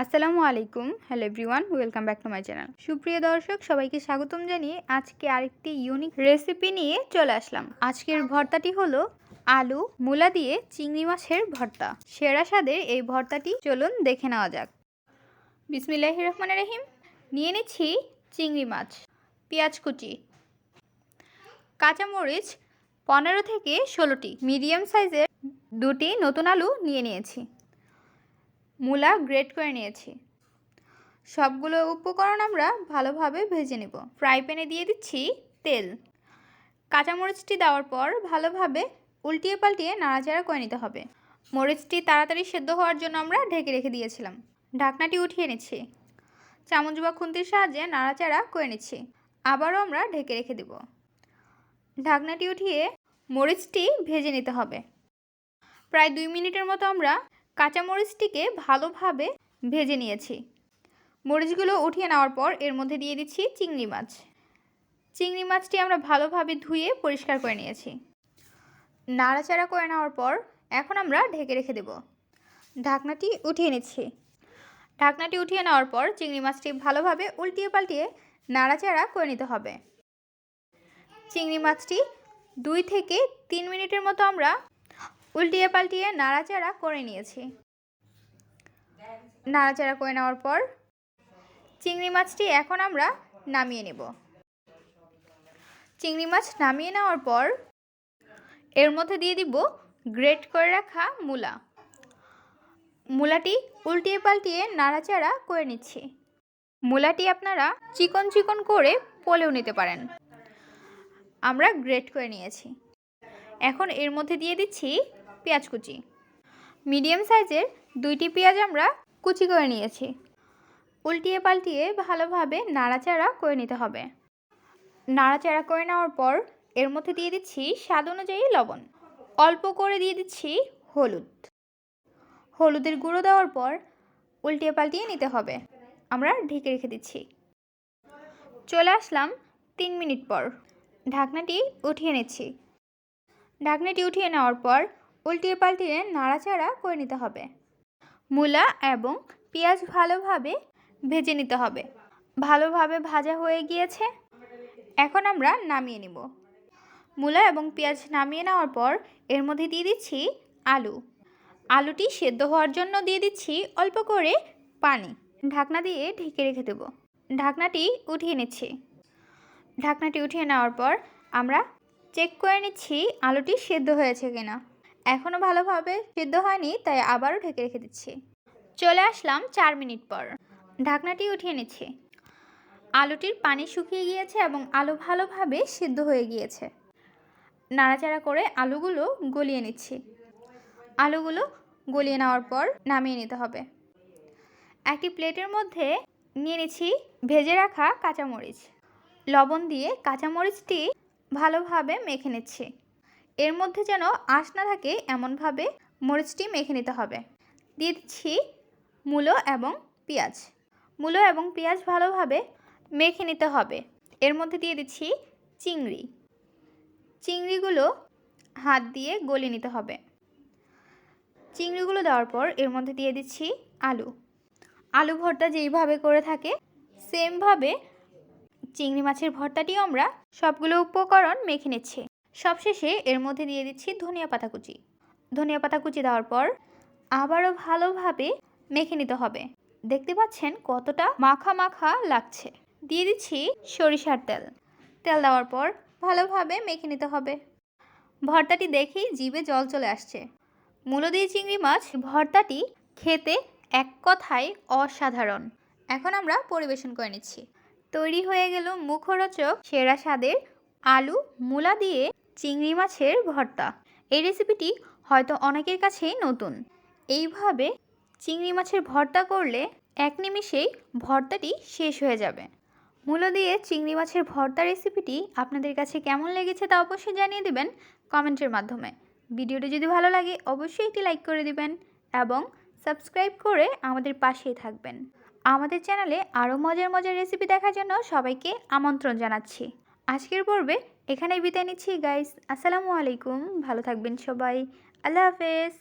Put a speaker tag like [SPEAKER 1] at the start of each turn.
[SPEAKER 1] আসসালামু আলাইকুম। Hello everyone welcome back to my channel সুপ্রিয় দর্শক, সবাইকে স্বাগতম জানিয়ে আজকে আরেকটি ইউনিক রেসিপি নিয়ে চলে আসলাম। আজকের ভর্তাটি হলো আলু মূলা দিয়ে চিংড়ি মাছের ভর্তা। সেরা স্বাদের এই ভর্তাটি চলুন দেখে নেওয়া যাক। বিসমিল্লাহ রহমান রহিম। নিয়ে নিচ্ছি চিংড়ি মাছ, পেঁয়াজ কুচি, কাঁচামরিচ পনেরো থেকে ষোলোটি। মিডিয়াম সাইজের দুটি নতুন আলু নিয়ে নিয়েছি। মূলা গ্রেট করে নিয়েছি। সবগুলো উপকরণ আমরা ভালোভাবে ভেজে নেব। ফ্রাই প্যানে দিয়ে দিচ্ছি তেল। কাঁচামরিচটি দেওয়ার পর ভালোভাবে উল্টিয়ে পাল্টিয়ে নাড়াচাড়া করে নিতে হবে। মরিচটি তাড়াতাড়ি সেদ্ধ হওয়ার জন্য আমরা ঢেকে রেখে দিয়েছিলাম। ঢাকনাটি উঠিয়ে নিচ্ছি। চামচ বা খুন্তির সাহায্যে নাড়াচাড়া করে নিচ্ছি। আবারও আমরা ঢেকে রেখে দেব। ঢাকনাটি উঠিয়ে মরিচটি ভেজে নিতে হবে। প্রায় দুই মিনিটের মতো আমরা কাঁচামরিচটিকে ভালোভাবে ভেজে নিয়েছি। মরিচগুলো উঠিয়ে নেওয়ার পর এর মধ্যে দিয়ে দিচ্ছি চিংড়ি মাছ। চিংড়ি মাছটি আমরা ভালোভাবে ধুয়ে পরিষ্কার করে নিয়েছি। নাড়াচাড়া করে নেওয়ার পর এখন আমরা ঢেকে রেখে দেব। ঢাকনাটি উঠিয়ে নিচ্ছি। ঢাকনাটি উঠিয়ে নেওয়ার পর চিংড়ি মাছটি ভালোভাবে উল্টিয়ে পাল্টিয়ে নাড়াচাড়া করে নিতে হবে। চিংড়ি মাছটি দুই থেকে তিন মিনিটের মতো আমরা উল্টিয়ে পাল্টিয়ে নাড়াচাড়া করে নিয়েছি। নাড়াচাড়া করে নেওয়ার পর চিংড়ি মাছটি এখন আমরা নামিয়ে নেব। চিংড়ি মাছ নামিয়ে নেওয়ার পর এর মধ্যে দিয়ে দিব গ্রেট করে রাখা মূলা। মূলাটি উল্টিয়ে পাল্টিয়ে নাড়াচাড়া করে নিচ্ছি। মূলাটি আপনারা চিকন চিকন করে পলেও নিতে পারেন। আমরা গ্রেট করে নিয়েছি। এখন এর মধ্যে দিয়ে দিচ্ছি পেঁয়াজ কুচি। মিডিয়াম সাইজের দুইটি পেঁয়াজ আমরা কুচি করে নিয়েছি। উল্টিয়ে পাল্টিয়ে ভালোভাবে নাড়াচাড়া করে নিতে হবে। নাড়াচাড়া করে নেওয়ার পর এর মধ্যে দিয়ে দিচ্ছি স্বাদ অনুযায়ী লবণ। অল্প করে দিয়ে দিচ্ছি হলুদ। হলুদের গুঁড়ো দেওয়ার পর উল্টিয়ে পাল্টিয়ে নিতে হবে। আমরা ঢেকে রেখে দিচ্ছি। চলে আসলাম তিন মিনিট পর। ঢাকনাটি উঠিয়ে নিচ্ছি। ঢাকনাটি উঠিয়ে নেওয়ার পর উল্টিয়ে পাল্টিয়ে নাড়াচাড়া করে নিতে হবে। মূলা এবং পেঁয়াজ ভালোভাবে ভেজে নিতে হবে। ভালোভাবে ভাজা হয়ে গিয়েছে। এখন আমরা নামিয়ে নিব। মূলা এবং পেঁয়াজ নামিয়ে নেওয়ার পর এর মধ্যে দিয়ে দিচ্ছি আলু। আলুটি সেদ্ধ হওয়ার জন্য দিয়ে দিচ্ছি অল্প করে পানি। ঢাকনা দিয়ে ঢেকে রেখে দেব। ঢাকনাটি উঠিয়ে নিচ্ছি। ঢাকনাটি উঠিয়ে নেওয়ার পর আমরা চেক করে নিচ্ছি আলুটি সেদ্ধ হয়েছে কিনা। এখনও ভালোভাবে সিদ্ধ হয়নি, তাই আবারও ঢেকে রেখে দিচ্ছি। চলে আসলাম চার মিনিট পর। ঢাকনাটি উঠিয়ে নিচ্ছি। আলুটির পানি শুকিয়ে গিয়েছে এবং আলু ভালোভাবে সিদ্ধ হয়ে গিয়েছে। নাড়াচাড়া করে আলুগুলো গলিয়ে নিচ্ছি। আলুগুলো গলিয়ে নেওয়ার পর নামিয়ে নিতে হবে। একটি প্লেটের মধ্যে নিয়ে নিচ্ছি ভেজে রাখা কাঁচামরিচ। লবণ দিয়ে কাঁচামরিচটি ভালোভাবে মেখে নিচ্ছি। এর মধ্যে যেন আঁশ না থাকে, এমনভাবে মরিচটি মেখে নিতে হবে। দিয়ে দিচ্ছি মূলো এবং পেঁয়াজ। মূলো এবং পেঁয়াজ ভালোভাবে মেখে নিতে হবে। এর মধ্যে দিয়ে দিচ্ছি চিংড়ি। চিংড়িগুলো হাত দিয়ে গলে নিতে হবে। চিংড়িগুলো দেওয়ার পর এর মধ্যে দিয়ে দিচ্ছি আলু। আলু ভর্তা যেইভাবে করে থাকে, সেমভাবে চিংড়ি মাছের ভর্তাটিও আমরা সবগুলো উপকরণ মেখে নিচ্ছি। সবশেষে এর মধ্যে দিয়ে দিচ্ছি ধনিয়া পাতা কুচি। ধনিয়া পাতা কুচি দেওয়ার পর আবারও ভালোভাবে মেখে নিতে হবে। দেখতে পাচ্ছেন কতটা মাখা মাখা লাগছে। দিয়ে দিচ্ছি সরিষার তেল। তেল দেওয়ার পর ভালোভাবে মেখে নিতে হবে। ভর্তাটি দেখেই জিভে জল চলে আসছে। মূলো দিয়ে চিংড়ি মাছ, ভর্তাটি খেতে এক কথায় অসাধারণ। এখন আমরা পরিবেশন করে নিচ্ছি। তৈরি হয়ে গেল মুখরোচক সেরা স্বাদের আলু মূলা দিয়ে চিংড়ি মাছের ভর্তা। এই রেসিপিটি হয়তো অনেকের কাছেই নতুন। এইভাবে চিংড়ি মাছের ভর্তা করলে এক নিমিষেই ভর্তাটি শেষ হয়ে যাবে। মূলো দিয়ে চিংড়ি মাছের ভর্তা রেসিপিটি আপনাদের কাছে কেমন লেগেছে তা অবশ্যই জানিয়ে দেবেন কমেন্টের মাধ্যমে। ভিডিওটি যদি ভালো লাগে, অবশ্যই একটি লাইক করে দিবেন এবং সাবস্ক্রাইব করে আমাদের পাশেই থাকবেন। আমাদের চ্যানেলে আরও মজার মজার রেসিপি দেখার জন্য সবাইকে আমন্ত্রণ জানাচ্ছি। আজকের পর্বে এখানেই বিদায় নিচ্ছি গাইস আসসালামু আলাইকুম। ভালো থাকবেন সবাই। আল্লাহ হাফেজ।